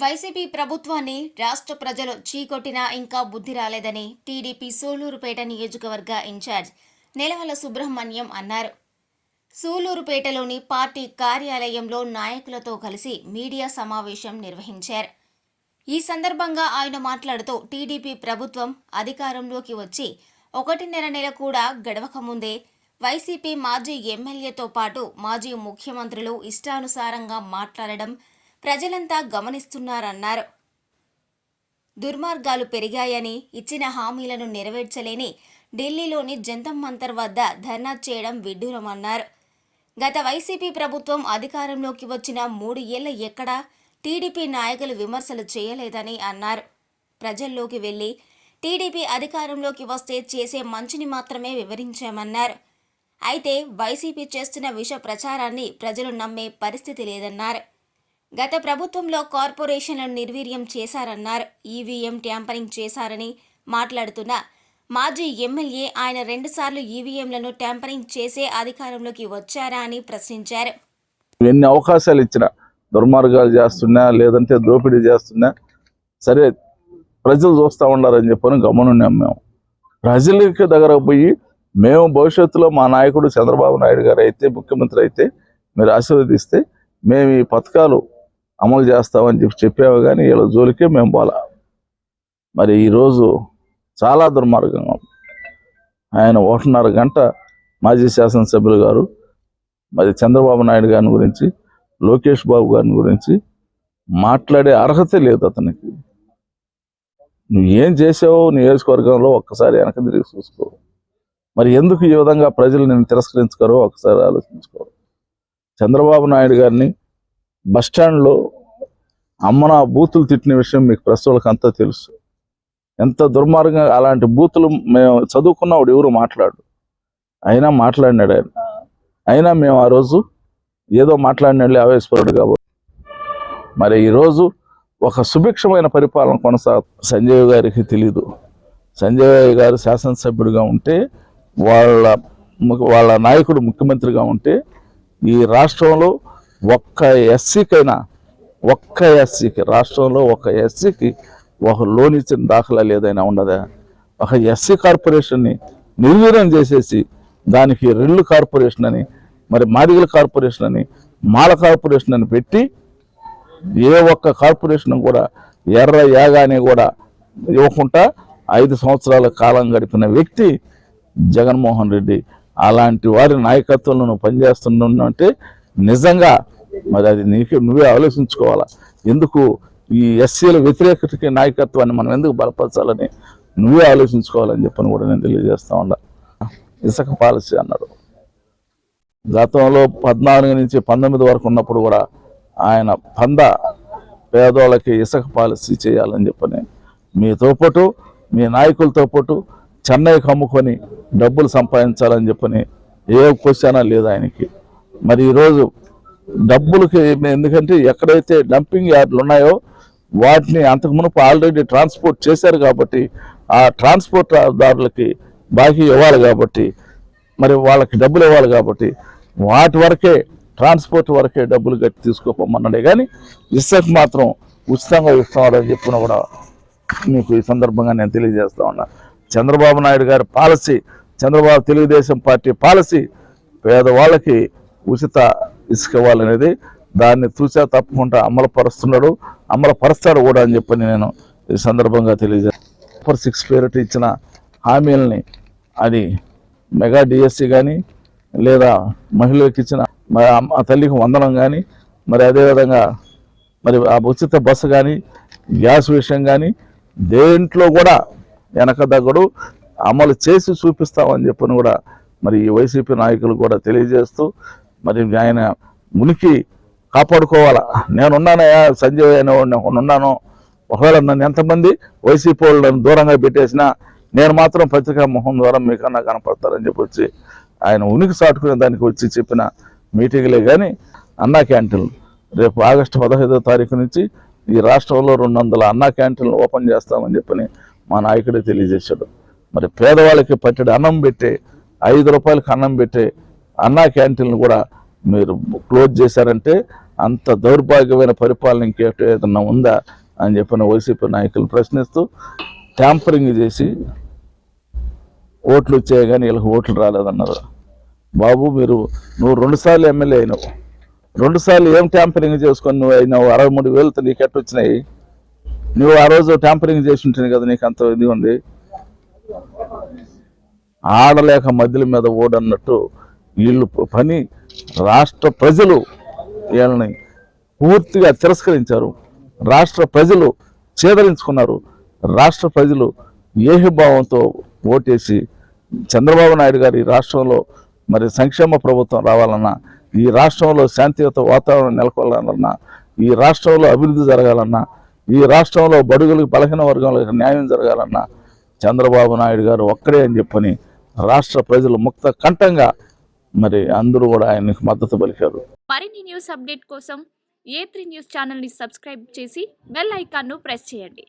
YCP ప్రభుత్వాన్ని రాష్ట్ర ప్రజలు చీకొట్టినా ఇంకా బుద్ధి రాలేదని టీడీపీ సూలూరుపేట నియోజకవర్గ ఇన్ఛార్జ్ నెలవల సుబ్రహ్మణ్యం అన్నారు. సూలూరుపేటలోని పార్టీ కార్యాలయంలో నాయకులతో కలిసి మీడియా సమావేశం నిర్వహించారు. ఈ సందర్భంగా ఆయన మాట్లాడుతూ టీడీపీ ప్రభుత్వం అధికారంలోకి వచ్చి ఒకటిన్నర నెల కూడా గడవకముందే వైసీపీ మాజీ ఎమ్మెల్యేతో పాటు మాజీ ముఖ్యమంత్రులు ఇష్టానుసారంగా మాట్లాడడం ప్రజలంతా గమనిస్తున్నారన్నారు. దుర్మార్గాలు పెరిగాయని ఇచ్చిన హామీలను నెరవేర్చలేని ఢిల్లీలోని జంతం మంతర్ వద్ద ధర్నా చేయడం విడ్డూరమన్నారు. గత వైసీపీ ప్రభుత్వం అధికారంలోకి వచ్చిన మూడు ఏళ్ళ ఎక్కడా టీడీపీ నాయకులు విమర్శలు చేయలేదని అన్నారు. ప్రజల్లోకి వెళ్ళి టీడీపీ అధికారంలోకి వస్తే చేసే మంచిని మాత్రమే వివరించామన్నారు. అయితే వైసీపీ చేస్తున్న విష ప్రచారాన్ని ప్రజలు నమ్మే పరిస్థితి లేదన్నారు. గత ప్రభుత్వంలో కార్పొరేషన్లను నిర్వీర్యం చేశారన్నారు. ఈవీఎం ట్యాంపరింగ్ చేశారని మాట్లాడుతున్న మాజీ ఎమ్మెల్యే ఆయన రెండుసార్లు ఈవీఎంలను ట్యాంపరింగ్ చేసే అధికారంలోకి వచ్చారా అని ప్రశ్నించారు. ఎన్ని అవకాశాలు ఇచ్చినా దుర్మార్గాలు చేస్తున్నా లేదంటే దోపిడీ చేస్తున్నా సరే ప్రజలు చూస్తూ ఉండాలని చెప్పని గమనున్నాం మేము. ప్రజలకి దగ్గర పోయి మేము భవిష్యత్తులో మా నాయకుడు చంద్రబాబు నాయుడు గారు అయితే ముఖ్యమంత్రి అయితే మీరు ఆశీర్వదిస్తే మేము ఈ పథకాలు అమలు చేస్తామని చెప్పి చెప్పావు కానీ వీళ్ళ జోలికే మేము పోలా. మరి ఈరోజు చాలా దుర్మార్గంగా ఉంది. ఆయన ఒకటిన్నర గంట మాజీ శాసనసభ్యులు గారు మరి చంద్రబాబు నాయుడు గారి గురించి లోకేష్ బాబు గారి గురించి మాట్లాడే అర్హత లేదు అతనికి. నువ్వు ఏం చేసావో నియోజకవర్గంలో ఒక్కసారి వెనక తిరిగి చూసుకో. మరి ఎందుకు ఈ విధంగా ప్రజలు నేను తిరస్కరించుకోరో ఒకసారి ఆలోచించుకో. చంద్రబాబు నాయుడు గారిని బస్టాండ్లో అమ్మన బూతులు తిట్టిన విషయం మీకు ప్రెస్ వాళ్ళకి అంతా తెలుసు. ఎంత దుర్మార్గంగా అలాంటి బూతులు మేము చదువుకున్నవాడు ఎవరు మాట్లాడు. అయినా మాట్లాడినాడు ఆయన. అయినా మేము ఆ రోజు ఏదో మాట్లాడినాడు ఆవేశపరుడు కాబట్టి మరి ఈరోజు ఒక సుభిక్షమైన పరిపాలన కొనసాగు సంజయ్ గారికి తెలీదు. సంజయ్ గారు శాసనసభ్యుడిగా ఉంటే వాళ్ళ వాళ్ళ నాయకుడు ముఖ్యమంత్రిగా ఉంటే ఈ రాష్ట్రంలో ఒక్క ఎస్సీకైనా ఒక్క ఎస్సీకి రాష్ట్రంలో ఒక ఎస్సీకి ఒక లోన్ ఇచ్చిన దాఖలా లేదైనా ఉండదా? ఒక ఎస్సీ కార్పొరేషన్ని నిర్వీర్యం చేసేసి దానికి రెళ్ళు కార్పొరేషన్ అని మరి మాదిగల కార్పొరేషన్ అని మాల కార్పొరేషన్ అని పెట్టి ఏ ఒక్క కార్పొరేషన్ కూడా ఎర్ర యాగాని కూడా ఇవ్వకుండా ఐదు సంవత్సరాల కాలం గడిపిన వ్యక్తి జగన్మోహన్ రెడ్డి. అలాంటి వారి నాయకత్వంలో నువ్వు పనిచేస్తున్నావు అంటే నిజంగా మరి అది నీకే నువ్వే ఆలోచించుకోవాలా? ఎందుకు ఈ ఎస్సీల వ్యతిరేకతకి నాయకత్వాన్ని మనం ఎందుకు బలపరచాలని నువ్వే ఆలోచించుకోవాలని చెప్పని కూడా నేను తెలియజేస్తా ఉన్నా. ఇసుక పాలసీ అన్నాడు. గతంలో పద్నాలుగు నుంచి పంతొమ్మిది వరకు ఉన్నప్పుడు కూడా ఆయన పంద పేదోళ్ళకి ఇసుక పాలసీ చేయాలని చెప్పని మీతో పాటు మీ నాయకులతో పాటు చెన్నైకి అమ్ముకొని డబ్బులు సంపాదించాలని చెప్పని ఏ క్వశ్చన్ లేదు ఆయనకి. మరి ఈరోజు డబ్బులకి ఎందుకంటే ఎక్కడైతే డంపింగ్ యార్డులు ఉన్నాయో వాటిని అంతకు మునుపు ఆల్రెడీ ట్రాన్స్పోర్ట్ చేశారు కాబట్టి ఆ ట్రాన్స్పోర్ట్ దారులకి బాకీ ఇవ్వాలి కాబట్టి మరి వాళ్ళకి డబ్బులు ఇవ్వాలి కాబట్టి వాటి వరకే ట్రాన్స్పోర్ట్ వరకే డబ్బులు కట్టి తీసుకోపోమన్నాడే. కానీ ఇసుక మాత్రం ఉచితంగా ఇస్తామని చెప్పిన కూడా మీకు ఈ సందర్భంగా నేను తెలియజేస్తా ఉన్నా. చంద్రబాబు నాయుడు గారి policy Chandrababu Telugudesam party policy పేదవాళ్ళకి ఉచిత ఇసుక ఇవ్వాలనేది దాన్ని చూసా తప్పకుండా అమలు పరుస్తున్నాడు అమలు పరుస్తాడు కూడా అని చెప్పని నేను ఈ సందర్భంగా తెలియజేస్తాను సూపర్ సిక్స్ పేరిట ఇచ్చిన హామీలని అది మెగా డిఎస్సి కానీ లేదా మహిళలకు ఇచ్చిన ఆ తల్లికి వందనం కానీ మరి అదేవిధంగా మరి ఆ ఉచిత బస్సు కానీ గ్యాస్ విషయం కానీ దేంట్లో కూడా వెనక దగ్గడు అమలు చేసి చూపిస్తామని చెప్పని కూడా మరి ఈ వైసీపీ నాయకులు కూడా తెలియజేస్తూ మరి ఆయన ఉనికి కాపాడుకోవాలా? నేనున్నానయ్యా సంజయ్ అనేవాడిని ఉన్నాను ఒకవేళ నన్ను ఎంతమంది వైసీపీ వాళ్ళు నన్ను దూరంగా పెట్టేసినా నేను మాత్రం పత్రికా మొహం ద్వారా మీకన్నా కనపడతారని చెప్పి వచ్చి ఆయన ఉనికి సాటుకునే దానికి వచ్చి చెప్పిన మీటింగ్లే కానీ అన్నా క్యాంటీన్లు. రేపు ఆగస్టు పదహైదో తారీఖు నుంచి ఈ రాష్ట్రంలో రెండు వందల అన్నా క్యాంటీన్లు ఓపెన్ చేస్తామని చెప్పని మా నాయకుడే తెలియజేశాడు. మరి పేదవాళ్ళకి పట్టెడు అన్నం పెట్టి ఐదు రూపాయలకి అన్నం పెట్టే అన్నా క్యాంటీన్లు కూడా మీరు క్లోజ్ చేశారంటే అంత దౌర్భాగ్యమైన పరిపాలన ఇంకేట ఏదన్నా ఉందా అని చెప్పిన వైసీపీ నాయకులు ప్రశ్నిస్తూ ట్యాంపరింగ్ చేసి ఓట్లు వచ్చాయి కానీ వీళ్ళకి ఓట్లు రాలేదన్నారు. బాబు మీరు నువ్వు రెండుసార్లు ఎమ్మెల్యే అయినావు. రెండుసార్లు ఏం ట్యాంపరింగ్ చేసుకొని నువ్వు అయినావు? అరవై మూడు వేలతో నీకు ఎట్టు వచ్చినాయి? నువ్వు ఆ రోజు ట్యాంపరింగ్ చేసి ఉంటుంది కదా నీకు అంత ఇది ఉంది. ఆడలేక మధ్యల మీద ఓడన్నట్టు వీళ్ళు పని రాష్ట్ర ప్రజలు వీళ్ళని పూర్తిగా తిరస్కరించారు. రాష్ట్ర ప్రజలు చేదరించుకున్నారు. రాష్ట్ర ప్రజలు ఏహభావంతో ఓటేసి చంద్రబాబు నాయుడు గారు ఈ రాష్ట్రంలో మరి సంక్షేమ ప్రభుత్వం రావాలన్నా ఈ రాష్ట్రంలో శాంతియుత వాతావరణం నెలకొల్లాలన్నా ఈ రాష్ట్రంలో అభివృద్ధి జరగాలన్నా ఈ రాష్ట్రంలో బడుగులకు బలహీన వర్గాలకు న్యాయం జరగాలన్నా చంద్రబాబు నాయుడు గారు ఒక్కడే అని చెప్పని రాష్ట్ర ప్రజలు ముక్త కంఠంగా మరి అందరూ కూడా ఆయనకు మద్దతు పలికారు. మరిన్ని న్యూస్ అప్డేట్ కోసం ఏ త్రీ న్యూస్ ఛానల్ని సబ్స్క్రైబ్ చేసి బెల్ ఐకాన్ను ప్రెస్ చేయండి.